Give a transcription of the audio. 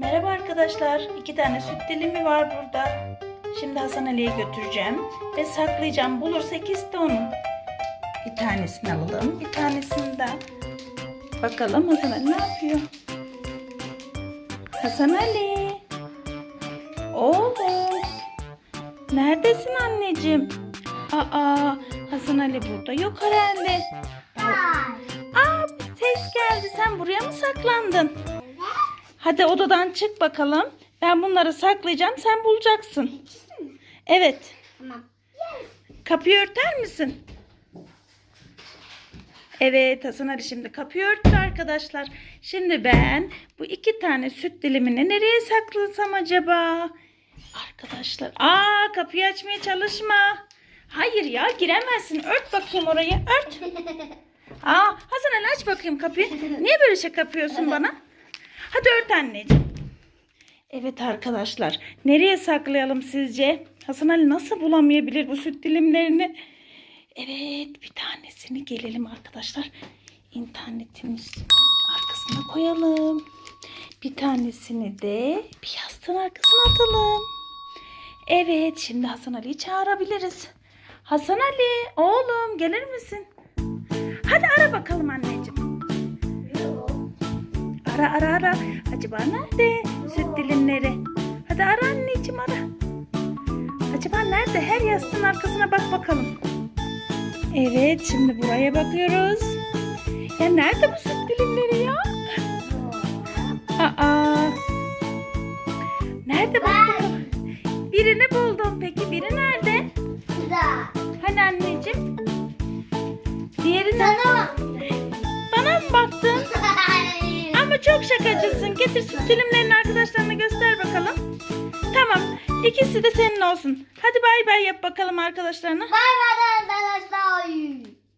Merhaba arkadaşlar. İki tane süt dilimi var burada. Şimdi Hasan Ali'ye götüreceğim ve saklayacağım. Bulursa ikisi de onun. Bir tanesini alalım, bir tanesini de. Bakalım Hasan Ali ne yapıyor? Hasan Ali. Oğlum. Neredesin anneciğim? Aa, Hasan Ali burada yok herhalde. Aa, ses geldi. Sen buraya mı saklandın? Hadi odadan çık bakalım. Ben bunları saklayacağım. Sen bulacaksın. Evet. Tamam. Kapıyı örter misin? Evet Hasan Ali şimdi kapıyı örttü arkadaşlar. Şimdi ben bu iki tane süt dilimini nereye saklasam acaba? Arkadaşlar aa kapıyı açmaya çalışma. Hayır ya giremezsin. Ört bakayım orayı. Ört. Aa Hasan Ali aç bakayım kapıyı. Niye böyle şey yapıyorsun bana? Hadi ört anneciğim. Evet arkadaşlar. Nereye saklayalım sizce? Hasan Ali nasıl bulamayabilir bu süt dilimlerini? Evet bir tanesini gelelim arkadaşlar. İnternetimiz arkasına koyalım. Bir tanesini de bir yastığın arkasına atalım. Evet şimdi Hasan Ali'yi çağırabiliriz. Hasan Ali oğlum gelir misin? Hadi ara bakalım anneciğim. Ara ara ara. Acaba nerede süt dilimleri? Hadi ara anneciğim ara. Acaba nerede? Her yastığın arkasına bak bakalım. Evet şimdi buraya bakıyoruz. Ya nerede bu süt dilimleri ya? Aa. Nerede bak bakalım. Birini buldum. Peki biri nerede? Güzel. Hani anneciğim? Çok şakacısın. Getir süt dilimlerini arkadaşlarına göster bakalım. Tamam. İkisi de senin olsun. Hadi bay bay yap bakalım arkadaşlarına. Bay bay arkadaşlar.